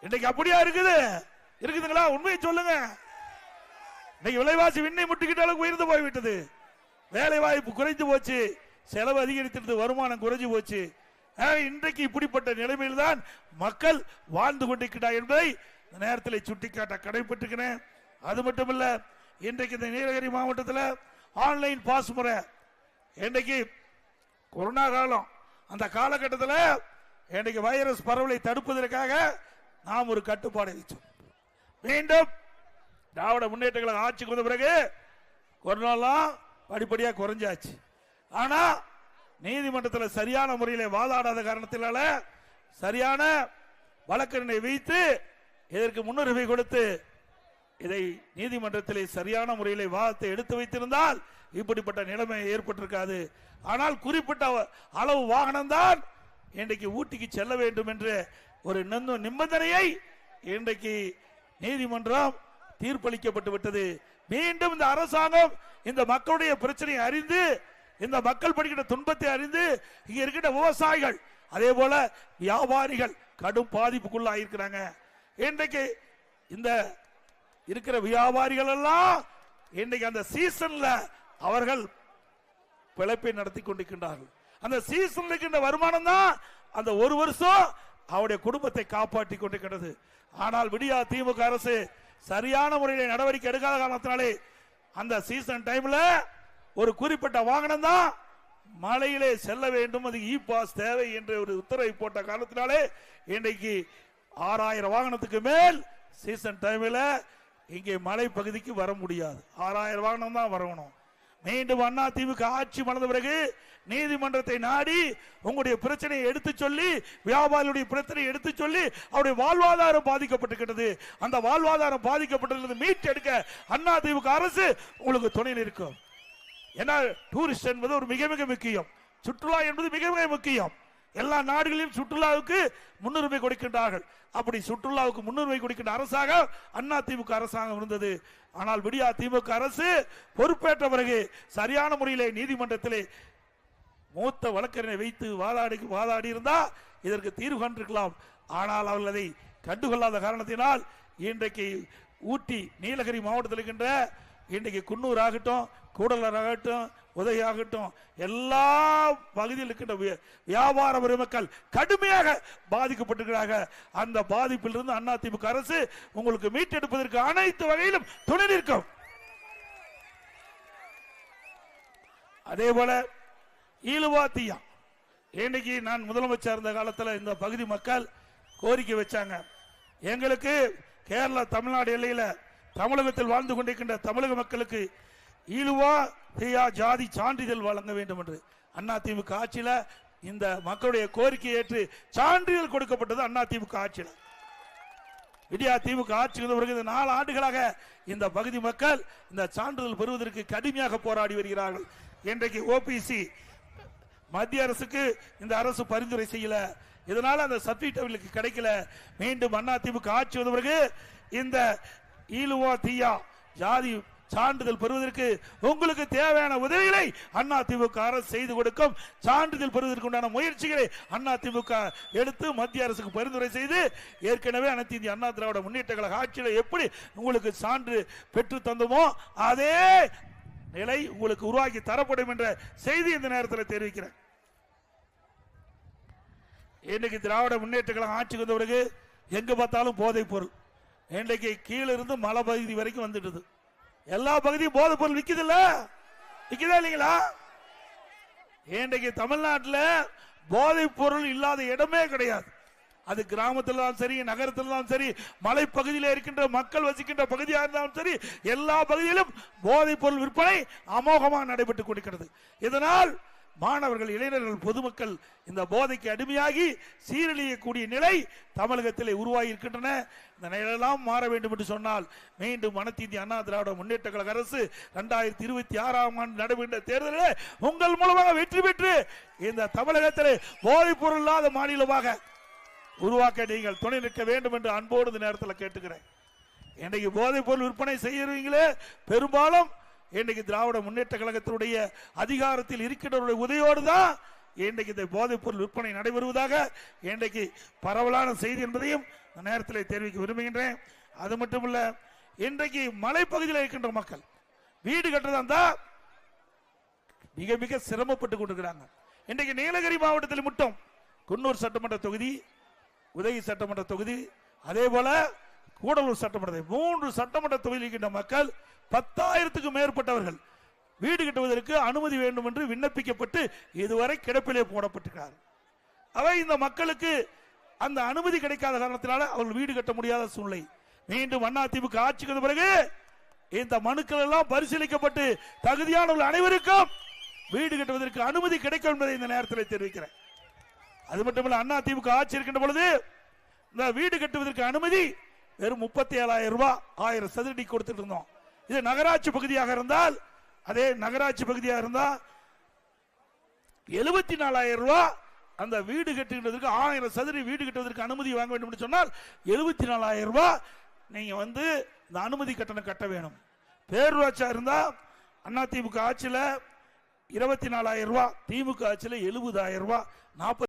இன்னைக்கு அப்படியா இருக்குது? இருக்குதுங்களா? உண்மையை சொல்லுங்க. இன்னைக்கு விலைவாசி விண்ணை முட்டிக்கிட்ட அளவுக்கு உயர்ந்து போய்விட்டது. வேலை வாய்ப்பு குறைந்து போச்சு. செலவு அதிகரித்திருந்தது வருமானம் குறைஞ்சு போச்சு. இன்றைக்கு இப்படிப்பட்ட நிலைமையில் தான் மக்கள் வாழ்ந்து கொண்டிருக்கிறார் என்பதை இந்த நேரத்தில் சுட்டிக்காட்ட கடைபெற்றுக்கிறேன். அது மட்டுமல்ல இன்றைக்கு இந்த நீலகிரி மாவட்டத்தில் ஆன்லைன் பாஸ் முறை. இன்றைக்கு கொரோனா காலம். அந்த காலகட்டத்தில் இன்றைக்கு வைரஸ் பரவலை தடுப்பதற்காக நாம் ஒரு கட்டுப்பாடு விதிச்சோம் மீண்டும் திராவிட முன்னேற்ற ஆட்சிக்கு வந்த பிறகு கொரோனாலாம் படிப்படியாக குறைஞ்சாச்சு. ஆனால் நீதிமன்றத்தில் சரியான முறையில் வாதாடாத காரணத்தினால சரியான வழக்கறிஞரை வைத்து இதற்கு முன்னுரிமை கொடுத்து இதை நீதிமன்றத்திலே சரியான முறையில் வாதத்தை எடுத்து வைத்திருந்தால் இப்படிப்பட்ட நிலைமை ஏற்பட்டிருக்காது. ஆனால் குறிப்பிட்ட அளவு வாகனம் தான் இன்றைக்கு ஊட்டிக்கு செல்ல வேண்டும் என்ற ஒரு நிந்த- நிபந்தனையை இன்றைக்கு நீதிமன்றம் தீர்ப்பளிக்கப்பட்டு விட்டது. மீண்டும் இந்த அரசாங்கம் இந்த மக்களுடைய பிரச்சனையை அறிந்து இந்த மக்கள் படுகிற துன்பத்தை அறிந்து இங்க இருக்கின்ற விவசாயிகள் அதே போல வியாபாரிகள் கடும் பாதிப்புக்குள்ளாயிருக்கிறாங்க இன்றைக்கு இந்த இருக்கிற வியாபாரிகள் எல்லாம் இன்றைக்கு அந்த சீசன்ல அவர்கள் பிழைப்பை நடத்தி கொண்டிருக்கின்றார்கள். அந்த சீசன் இருக்கின்ற வருமானம் தான் அந்த ஒரு வருஷம் அவருடைய குடும்பத்தை காப்பாற்றி கொண்டிருக்கிறது. ஆனால் விடியா திமுக அரசு சரியான முறையில் நடவடிக்கை எடுக்காத காரணத்தினாலே அந்த சீசன் டைம்ல ஒரு குறிப்பிட்ட வாகனம் தான் மலையிலே செல்ல வேண்டும். அது இ பாஸ் தேவை என்ற ஒரு உத்தரவை போட்ட காரணத்தினாலே இன்றைக்கு ஆறாயிரம் வாகனத்துக்கு மேல் சீசன் டைமில் இங்கே மலை பகுதிக்கு வர முடியாது. ஆறாயிரம் வாகனம் தான் வரணும். மீண்டும் அண்ணா தீவுக்கு ஆட்சி மறந்த பிறகு நீதிமன்றத்தை நாடி உங்களுடைய பிரச்சனையை எடுத்து சொல்லி வியாபாரியுடைய பிரச்சனையை எடுத்து சொல்லி அவருடைய வாழ்வாதாரம் பாதிக்கப்பட்டிருக்கிறது அந்த வாழ்வாதாரம் பாதிக்கப்பட்டது மீட்டெடுக்க அண்ணா தீவுக்கு அரசு உங்களுக்கு துணை நிற்கும். ஏன்னா டூரிஸ்ட் என்பது ஒரு மிக மிக முக்கியம். சுற்றுலா என்பது மிக மிக முக்கியம். எல்லா நாடுகளிலும் சுற்றுலாவுக்கு முன்னுரிமை கொடுக்கின்றார்கள். அப்படி சுற்றுலாவுக்கு முன்னுரிமை கொடுக்கின்ற அரசாக அண்ணா திமுக அரசாங்கம் இருந்தது. ஆனால் விடியா திமுக அரசு பொறுப்பேற்ற பிறகு சரியான முறையிலே நீதிமன்றத்திலே மூத்த வழக்கறிஞரை வைத்து வாதாடி வாதாடி இருந்தால் இதற்கு தீர்வு கண்டிருக்கலாம். ஆனால் அவர்கள் அதை கண்டுகொள்ளாத காரணத்தினால் இன்றைக்கு ஊட்டி நீலகிரி மாவட்டத்தில் இருக்கின்ற இன்றைக்கு குன்னூர் ஆகட்டும் கூடலராகட்டும் உதவியாகட்டும் எல்லா பகுதியில் இருக்கின்ற வியாபார பெருமக்கள் கடுமையாக பாதிக்கப்பட்டிருக்கிறார்கள் அந்த பாதிப்பிலிருந்து அண்ணா திமுக அரசு உங்களுக்கு மீட்டெடுப்பதற்கு அனைத்து வகையிலும் துணை நிற்கும். அதே போல ஈழுவாத்தியா இன்னைக்கு நான் முதலமைச்சர் இருந்த காலத்தில் இந்த பகுதி மக்கள் கோரிக்கை வச்சாங்க. எங்களுக்கு கேரளா தமிழ்நாடு எல்லையில தமிழகத்தில் வாழ்ந்து கொண்டிருக்கின்ற தமிழக மக்களுக்கு ஈழுவா தீயா ஜாதி சான்றிதழ் வழங்க வேண்டும் என்று அண்ணா ஆட்சியில் ஆட்சியில இந்த மக்களுடைய கோரிக்கையை ஏற்று சான்றிதழ் கொடுக்கப்பட்டது அண்ணா ஆட்சியில். விடியா திமுக ஆட்சி வந்த பிறகு இந்த நாலு ஆண்டுகளாக இந்த பகுதி மக்கள் இந்த சான்றிதழ் பெறுவதற்கு கடுமையாக போராடி வருகிறார்கள். இன்றைக்கு ஓபிசி மத்திய அரசுக்கு இந்த அரசு பரிந்துரை செய்யல. இதனால அந்த சர்டிபிகேட் அவர்களுக்கு கிடைக்கல. மீண்டும் அண்ணா ஆட்சி வந்த பிறகு இந்த ஈழுவா தீயா ஜாதி சான்றிதழ் பெறுவதற்கு உங்களுக்கு தேவையான உதவிகளை அண்ணா திமுக அரசு செய்து கொடுக்கும். சான்றிதழ் பெறுவதற்கு உண்டான முயற்சிகளை அண்ணா திமுக எடுத்து மத்திய அரசுக்கு பரிந்துரை செய்து ஏற்கனவே அனைத்து இந்திய அண்ணா திராவிட முன்னேற்ற கழக ஆட்சியில் எப்படி உங்களுக்கு சான்று பெற்று தந்தோமோ அதே நிலை உங்களுக்கு உருவாக்கி தரப்படும் என்ற செய்தி இந்த நேரத்தில் தெரிவிக்கிறேன். இன்றைக்கு திராவிட முன்னேற்ற கழகம் ஆட்சிக்கு வந்த பிறகு எங்கே பார்த்தாலும் போதைப் பொருள். இன்றைக்கு கீழே இருந்து மலை பகுதி வரைக்கும் வந்துடுது எல்லா பகுதியும் போதைப் பொருள் விக்குது இல்ல விக்குதா இல்லைங்களா? இன்றைக்கு தமிழ்நாட்டில் போதைப் பொருள் இல்லாத இடமே கிடையாது. அது கிராமத்தில் தான் சரி நகரத்தில் தான் சரி மலைப்பகுதியில் இருக்கின்ற மக்கள் வசிக்கின்ற பகுதியாக இருந்தாலும் சரி எல்லா பகுதியிலும் போதைப் பொருள் விற்பனை அமோகமாக நடைபெற்றுக் கொண்டிருக்கிறது. இதனால் மாணவர்கள் இளைஞர்கள் பொதுமக்கள் இந்த போதைக்கு அடிமையாகி சீரழியக்கூடிய நிலை தமிழகத்திலே உருவாகி இருக்கின்றன இந்த நிலையெல்லாம் மாற வேண்டும் என்று சொன்னால் மீண்டும் அனைத்து அண்ணா திராவிட முன்னேற்ற கழக அரசு ரெண்டாயிரத்தி இருபத்தி ஆறாம் ஆண்டு நடைபெற்ற தேர்தலில் உங்கள் மூலமாக வெற்றி பெற்று இந்த தமிழகத்திலே போதைப் பொருள் இல்லாத மாநிலமாக உருவாக்க நீங்கள் துணை நிற்க வேண்டும் என்று அன்போடு இந்த நேரத்தில் கேட்டுக்கிறேன். இன்றைக்கு போதைப் பொருள் விற்பனை செய்யறீங்களே பெரும்பாலும் இன்றைக்கு திராவிட முன்னேற்ற கழகத்தினுடைய அதிகாரத்தில் இருக்கின்றவருடைய உதவியோடு தான் இன்றைக்கு இந்த போதைப் பொருள் விற்பனை நடைபெறுவதாக இன்றைக்கு பரவலான செய்தி என்பதையும் நேரத்தில் தெரிவிக்க விரும்புகின்றேன். அது மட்டும் இல்ல இன்றைக்கு மலைப்பகுதியில் இருக்கின்ற மக்கள் வீடு கட்டுறதா இருந்தா மிக மிக சிரமப்பட்டு கொண்டிருக்கிறாங்க. இன்றைக்கு நீலகிரி மாவட்டத்தில் மட்டும் குன்னூர் சட்டமன்ற தொகுதி உதவி சட்டமன்ற தொகுதி அதே போல கூடலூர் சட்டமன்றத்தை மூன்று சட்டமன்ற தொகுதியில் இருக்கின்ற மக்கள் பத்தாயிரத்துக்கும் மேற்பட்டவர்கள் வீடு கட்டுவதற்கு அனுமதி வேண்டும் என்று விண்ணப்பிக்கப்பட்டு இதுவரை கிடப்பிலே போடப்பட்டிருக்கிறார் அவை இந்த மக்களுக்கு அந்த அனுமதி கிடைக்காத காரணத்தினால அவர்கள் வீடு கட்ட முடியாத சூழ்நிலை. மீண்டும் அண்ணா ஆட்சிக்கு வந்த பிறகு இந்த மனுக்கள் எல்லாம் பரிசீலிக்கப்பட்டு தகுதியானவர்கள் அனைவருக்கும் வீடு கட்டுவதற்கு அனுமதி கிடைக்கும் என்பதை இந்த நேரத்தில் தெரிவிக்கிறேன். அது மட்டுமல்ல அண்ணா ஆட்சி இருக்கின்ற பொழுது இந்த வீடு கட்டுவதற்கு அனுமதி வெறும் முப்பத்தி ஏழாயிரம் ரூபாய் ஆயிரம் சதுரடி கொடுத்துட்டு இருந்தோம். இது நகராட்சி பகுதியாக இருந்தால் அதே நகராட்சி பகுதியாக இருந்தால் எழுபத்தி நாலாயிரம் ரூபாய் அந்த வீடு கட்டுகின்றதற்கு ஆயிரம் சதுர வீடு கட்டுவதற்கு அனுமதி வாங்க வேண்டும் என்று சொன்னால் எழுபத்தி நாலாயிரம் ரூபாய் நீங்க வந்து இந்த அனுமதி கட்டணம் கட்ட வேணும். பேரூராட்சியாக இருந்தா அண்ணா திமுக ஆட்சியில இருபத்தி நாலாயிரம் ரூபாய் திமுக ஆட்சியில எழுபதாயிரம் ரூபாய் நாற்பத்தி